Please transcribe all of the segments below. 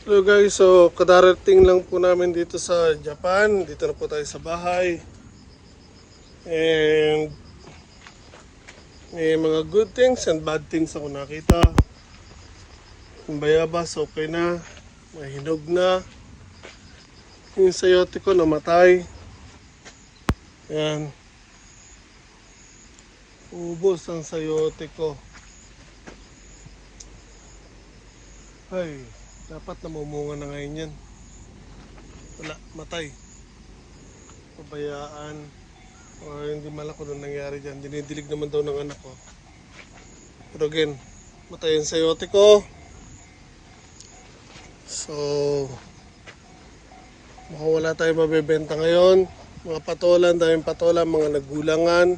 Hello guys, so kadarating lang po namin dito sa Japan. Dito na po tayo sa bahay. And may mga good things and bad things ako nakita. Yung bayabas, okay na. May hinog na. Yung sayote ko namatay. Yan. Ubos ang sayote ko. Ay, dapat namumunga na ngayon yan. Wala, matay. Pabayaan. O hindi malak ko nung nangyari dyan. Dinidilig naman daw ng anak ko. Pero again, matay ang sayote ko. So, mukhang wala tayong mabebenta ngayon. Mga patolan, daming patolan, mga naggulangan.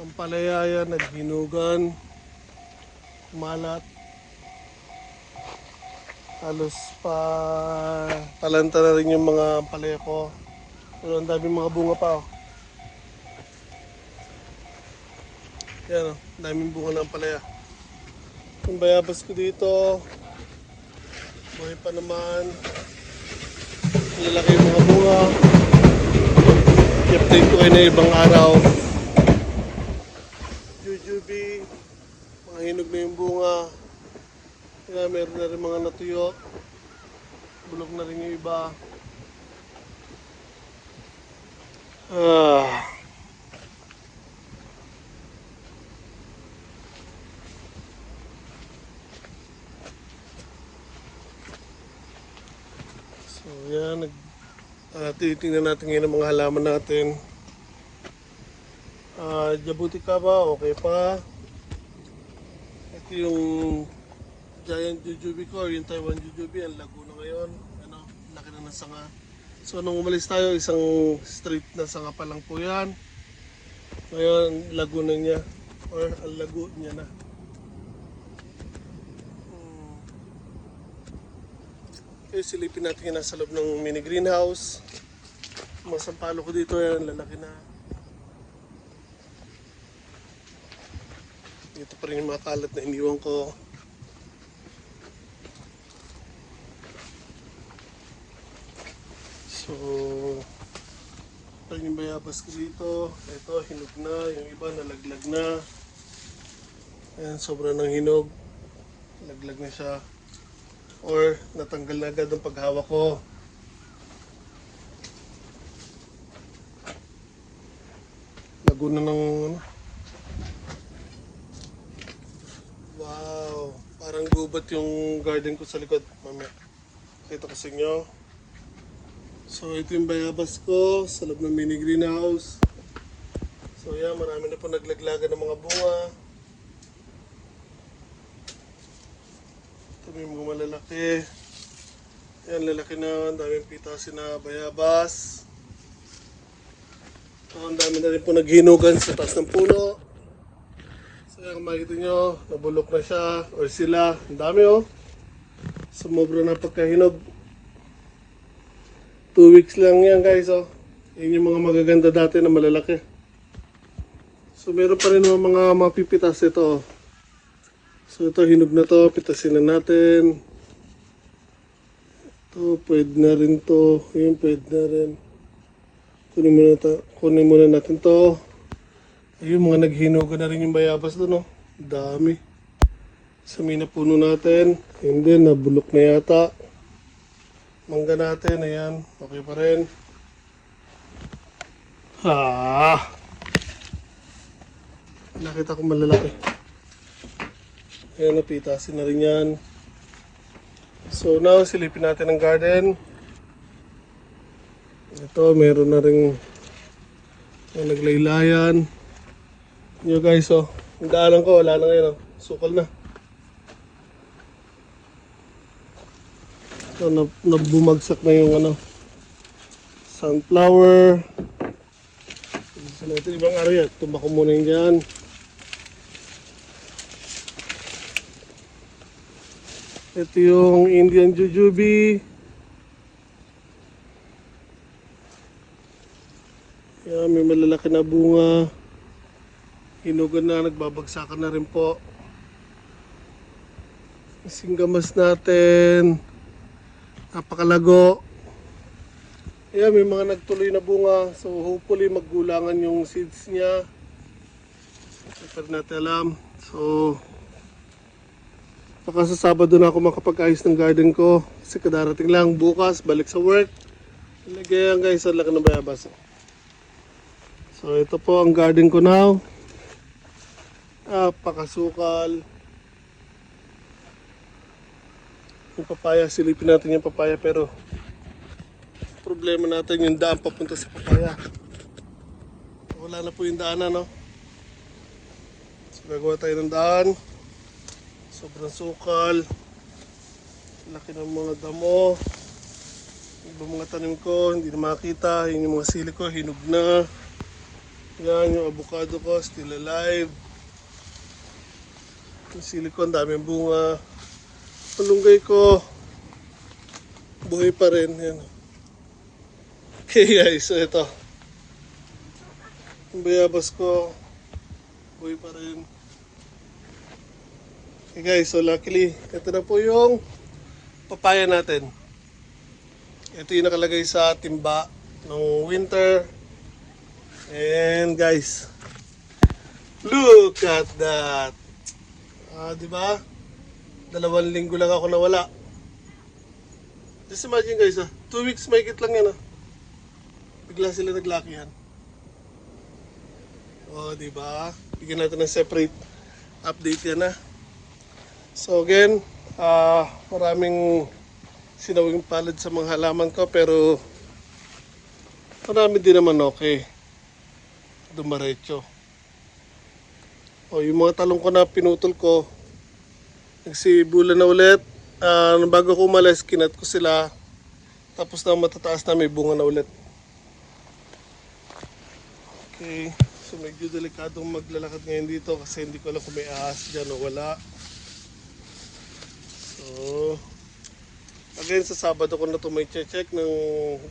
Ang palayaya, naghinugan malat halos pa palanta na rin yung mga palaya ko pero ang daming mga bunga pa oh. yan oh, daming bunga ng palaya. Yung bayabas ko dito buhay pa naman. Lalaki yung mga bunga. I-update ko kayo na ibang araw. Jujube mga hinog na yung bunga. Kaya meron na rin mga natuyo. Bulok na rin yung iba. Ah. So yan, nag, uh, titingnan natin ngayon ang mga halaman natin. Ah, jabuti ka ba? Okay pa? Ito yung giant jujube ko, yung Taiwan jujube, ang lago na ngayon. Ano, laki na ng sanga. So nung umalis tayo, isang street na sanga pa lang po yan. Ngayon, lago na niya. Or ang lago niya na. Hmm. Okay, silipin natin yung nasa loob ng mini greenhouse. Mga sampalo ko dito yan, lalaki na. Dito pa rin yung mga kalat na iniwan ko. So, ito yung bayabas ko dito. Ito, hinog na. Yung iba, nalaglag na. Ayan, sobra ng hinog. Laglag na siya. Or, natanggal na agad ang paghawak ko. Lago na ng ano, Wow, parang gubat yung garden ko sa likod. Mamaya, kita ko sa inyo. So, ito yung bayabas ko sa loob ng mini greenhouse. So, yan, marami na po naglaglagan ng mga bunga. Ito may mga malalaki. Yan, lalaki na. Ang daming pitasin na bayabas. So, ang dami na rin po naghinugan sa taas ng puno. So yan, makikita nyo, nabulok na siya or sila. Ang dami oh. Sumobra na pagkahinog. Two weeks lang yan guys oh. Yan yung mga magaganda dati na malalaki. So meron pa rin mga, mapipitas ito oh. So ito hinog na to, pitasin na natin. Ito, pwede na rin to. Yun, pwede na rin. Kunin muna, ta- kunin muna natin to. Ayun, mga naghinugan na rin yung bayabas doon, oh. Dami. Sa mina puno natin. And then, nabulok na yata. Mangga natin, ayan. Okay pa rin. Ah! Nakita ko malalaki. Ayan, napitasin na rin yan. So now, silipin natin ang garden. Ito, meron na rin mga naglaylayan. Yo guys, oh. Yung daanan ko, wala na ngayon, oh. Sukal na. So, na, nabumagsak na yung ano, sunflower. Gusto natin ibang yan. Tumba ko muna yung dyan. Ito yung Indian jujube. Yan, may malalaki na bunga. Hinugan na, nagbabagsakan na rin po. Singgamas natin. Napakalago. Ayan, may mga nagtuloy na bunga. So hopefully maggulangan yung seeds niya. Hindi natin alam. So, baka sa Sabado na ako makapag-ayos ng garden ko. Kasi kadarating lang bukas, balik sa work. Ilagay yan guys, ang laki ng bayabas. So ito po ang garden ko now. Napakasukal. Yung papaya, silipin natin yung papaya pero problema natin yung daan papunta sa papaya. Wala na po yung daanan, no? So gagawa tayo ng daan. Sobrang sukal. Laki ng mga damo. Yung mga tanim ko, hindi na makita. Yun yung mga sili ko, hinog na. Yan, yung avocado ko, still alive. Yung sili ko, ang daming bunga. Malunggay ko, buhay pa rin. Yan. Okay guys, ito. Yung bayabas ko, buhay pa rin. Okay guys, so luckily, ito na po yung papaya natin. Ito yung nakalagay sa timba ng winter. And guys, look at that. Ah, di ba? Dalawang linggo lang ako nawala. Just imagine guys, ah, two weeks mahigit lang yan ah. Bigla sila naglakihan. Oh, di ba? Bigyan natin ng separate update yan ah. So again, ah, maraming sinawing palad sa mga halaman ko pero marami din naman okay dumaretso. O yung mga talong ko na pinutol ko, nagsibula na ulit. Ah, bago ko umalis, kinat ko sila. Tapos na matataas na may bunga na ulit. Okay, so medyo delikadong maglalakad ngayon dito kasi hindi ko alam kung may ahas dyan o wala. So, again sa Sabado ko na ito may check ng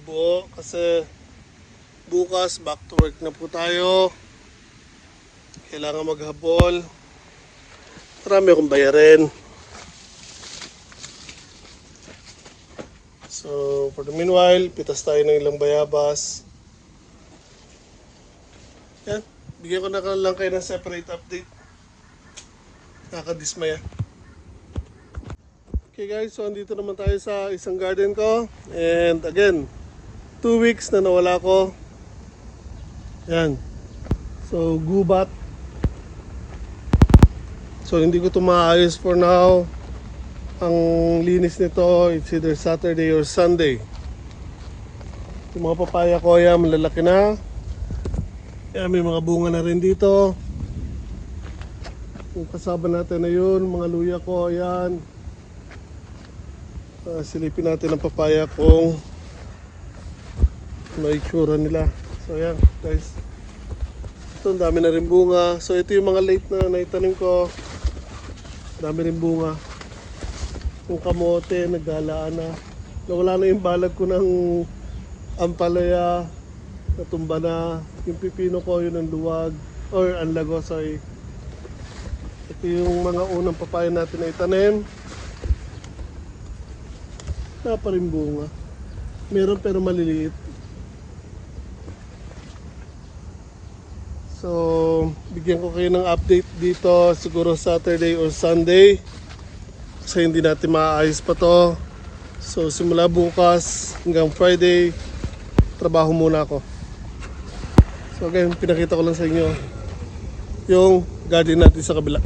buo kasi bukas back to work na po tayo kailangan maghabol marami akong bayarin so for the meanwhile pitas tayo ng ilang bayabas yan bigyan ko na lang kayo ng separate update nakadismaya Okay guys, so andito naman tayo sa isang garden ko. And again, two weeks na nawala ko. Yan. So, gubat. So, hindi ko ito maayos for now. Ang linis nito, it's either Saturday or Sunday. Yung mga papaya ko, yan, malalaki na. Yan, may mga bunga na rin dito. Yung kasama natin na yun, mga luya ko, yan. Ah, silipin natin ang papaya kung ano itsura nila. So ayan guys. Ito ang dami na rin bunga. So ito yung mga late na naitanim ko. Dami rin bunga. Yung kamote, naggalaan na. Nawala na yung balag ko ng ampalaya. Natumba na. Yung pipino ko, yun ang luwag. Or ang lago, sorry. Ito yung mga unang papaya natin na itanim. Wala pa rin bunga. Meron pero maliliit. So, bigyan ko kayo ng update dito siguro Saturday or Sunday. Kasi hindi natin maayos pa to. So, simula bukas hanggang Friday, trabaho muna ako. So, again, pinakita ko lang sa inyo yung garden natin sa kabila.